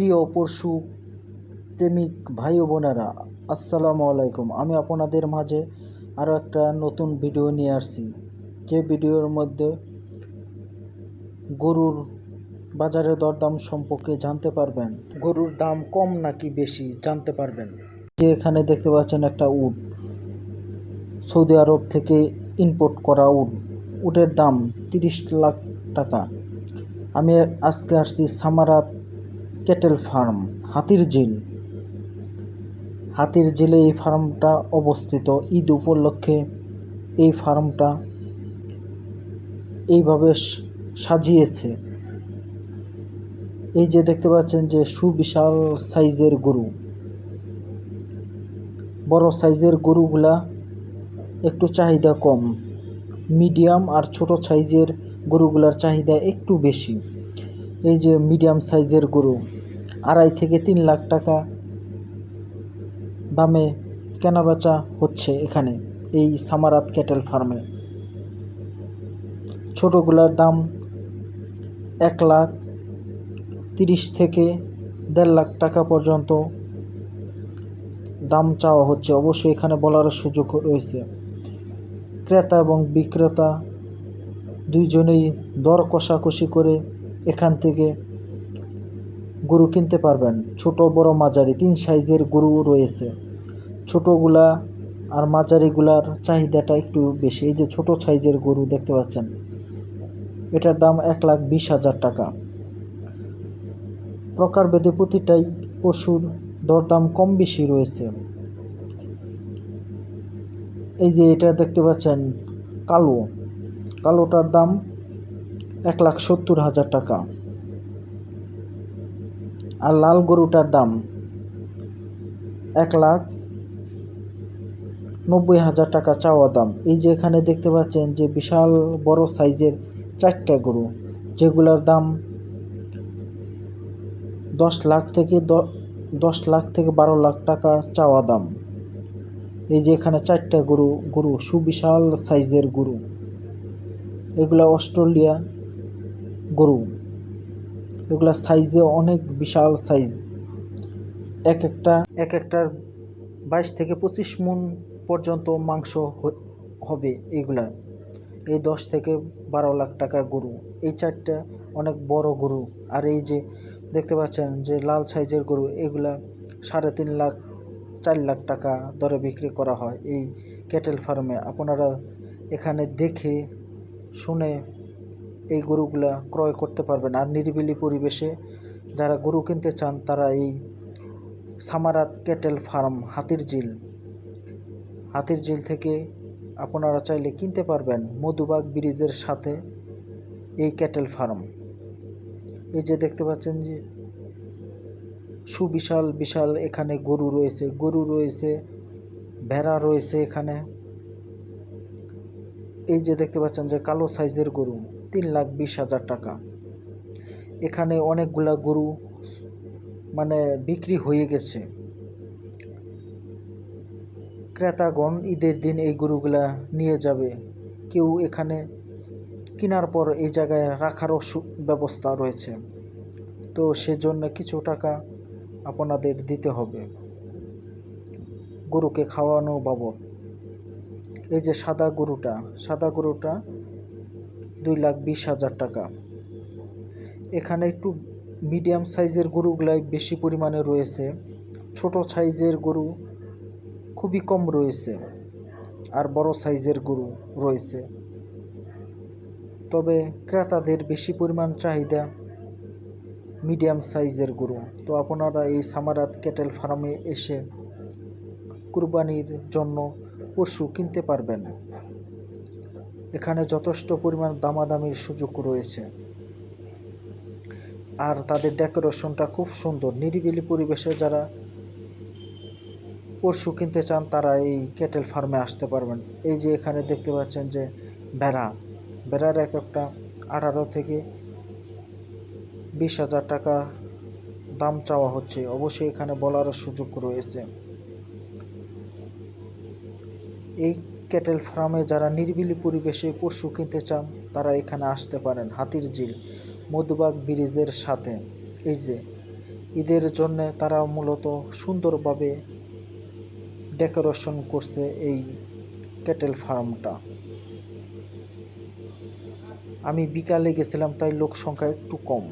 প্রিয় পশু প্রেমিক ভাই বোনেরা, আসসালামু আলাইকুম। আমি আপনাদের মাঝে আরও একটা নতুন ভিডিও নিয়ে আসছি। যে ভিডিওর মধ্যে গরুর বাজারে দরদাম সম্পর্কে জানতে পারবেন। গরুর দাম কম নাকি বেশি জানতে পারবেন। যে এখানে দেখতে পাচ্ছেন একটা উট। সৌদি আরব থেকে ইম্পোর্ট করা উট। উটের দাম তিরিশ লাখ টাকা। আমি আজকে আসছি সামারাত ক্যাটেল ফার্ম, হাতির ঝিল হাতির ঝিলে এই ফার্মটা অবস্থিত। ঈদ উপলক্ষে এই ফার্মটা এইভাবে সাজিয়েছে। এই যে দেখতে পাচ্ছেন যে সুবিশাল সাইজের গরু। বড় সাইজের গরুগুলা একটু চাহিদা কম। মিডিয়াম আর ছোট সাইজের গরুগুলার চাহিদা একটু বেশি। এই যে মিডিয়াম সাইজের গরু। আড়াই থেকে তিন লাখ টাকা দামে কেনাবেচা হচ্ছে এখানে, এই সামারাত ক্যাটেল ফার্মে। ছোটোগুলার দাম এক লাখ তিরিশ থেকে দেড় লাখ টাকা পর্যন্ত দাম চাওয়া হচ্ছে। অবশ্যই এখানে বলার সুযোগ রয়েছে। ক্রেতা এবং বিক্রেতা দুইজনেই দর কষাকষি করে এখান থেকে গরু কিনতে পারবেন। ছোট, বড় মাঝারি, তিন সাইজের গরু রয়েছে। ছোটোগুলা আর মাঝারিগুলার চাহিদাটা একটু বেশি। এই যে ছোট সাইজের গরু দেখতে পাচ্ছেন, এটার দাম এক লাখ বিশ হাজার টাকা। প্রকারভেদে প্রতিটাই পশুর দরদাম কম বেশি রয়েছে। এই যে এটা দেখতে পাচ্ছেন, কালো। কালোটার দাম এক লাখ সত্তর হাজার টাকা। আর লাল গরুটার দাম এক লাখ নব্বই হাজার টাকা চাওয়া দাম। এই যে এখানে দেখতে পাচ্ছেন যে বিশাল বড় সাইজের চারটা গরু, যেগুলোর দাম দশ লাখ থেকে দশ লাখ থেকে বারো লাখ টাকা চাওয়া দাম। এই যে এখানে চারটা গরু গরু সুবিশাল সাইজের গরু। এগুলো অস্ট্রেলিয়া গরু। এগুলা সাইজে অনেক বিশাল সাইজ। এক একটা, এক একটার বাইশ থেকে পঁচিশ মন পর্যন্ত মাংস হবে এইগুলা এই দশ থেকে বারো লাখ টাকা গরু। এই চারটা অনেক বড় গরু। আর এই যে দেখতে পাচ্ছেন যে লাল সাইজের গরু, এগুলা সাড়ে তিন লাখ, চার লাখ টাকা দরে বিক্রি করা হয় এই ক্যাটেল ফার্মে। আপনারা এখানে দেখে, শুনে এই গরুগুলা ক্রয় করতে পারবেন। আর নিরিবিলি পরিবেশে যারা গরু কিনতে চান, তারা এই সামারাত ক্যাটেল ফার্ম, হাতির ঝিল। হাতির ঝিল থেকে আপনারা চাইলে কিনতে পারবেন মধুবাগ ব্রিজের সাথে এই ক্যাটেল ফার্ম। এই যে দেখতে পাচ্ছেন যে সুবিশাল, বিশাল এখানে গরু রয়েছে। গরু রয়েছে, ভেড়া রয়েছে এখানে। এই যে দেখতে পাচ্ছেন যে কালো সাইজের গরু। তিন লাখ বিশ হাজার টাকা। এখানে অনেকগুলা গরু মানে বিক্রি হয়ে গেছে। ক্রেতাগণ ঈদের দিন এই গরুগুলা নিয়ে যাবে। কেউ এখানে কেনার পর এই জায়গায় রাখারও ব্যবস্থা রয়েছে। তো সেজন্য কিছু টাকা আপনাদের দিতে হবে। গরুকে খাওয়ানো বাবদ। এই যে সাদা গরুটা সাদা গরুটা দুই লাখ বিশ হাজার টাকা। এখানে একটু মিডিয়াম সাইজের গরুগুলাই বেশি পরিমাণে রয়েছে। ছোট সাইজের গরু খুবই কম রয়েছে আর বড় সাইজের গরু রয়েছে। তবে ক্রেতাদের বেশি পরিমাণ চাহিদা মিডিয়াম সাইজের গরু। তো আপনারা এই সামারাত ক্যাটেল ফার্মে এসে কুরবানির জন্য পশু কিনতে পারবেন। এখানে যথেষ্ট পরিমাণ দামাদামির সুযোগ রয়েছে। আর তাদের ডেকোরেশনটা খুব সুন্দর। নিরিবিলি পরিবেশে যারা পশু কিনতে চান, তারা এই ক্যাটেল ফার্মে আসতে পারবেন। এই যে এখানে দেখতে পাচ্ছেন যে ভেড়া। ভেড়ার এক একটা আঠারো থেকে বিশ হাজার টাকা দাম চাওয়া হচ্ছে। অবশ্যই এখানে বলারও সুযোগ রয়েছে। এই ক্যাটেল ফার্মে যারা নির্বিলি পরিবেশে পশু কিনতে চান, তারা এখানে আসতে পারেন হাতির ঝিল, মধুবাগ ব্রিজের সাথে। এই যে, ঈদের জন্যে তারা মূলত সুন্দরভাবে ডেকোরেশন করছে এই ক্যাটেল ফার্মটা। আমি বিকালে গেছিলাম, তাই লোক সংখ্যা একটু কম।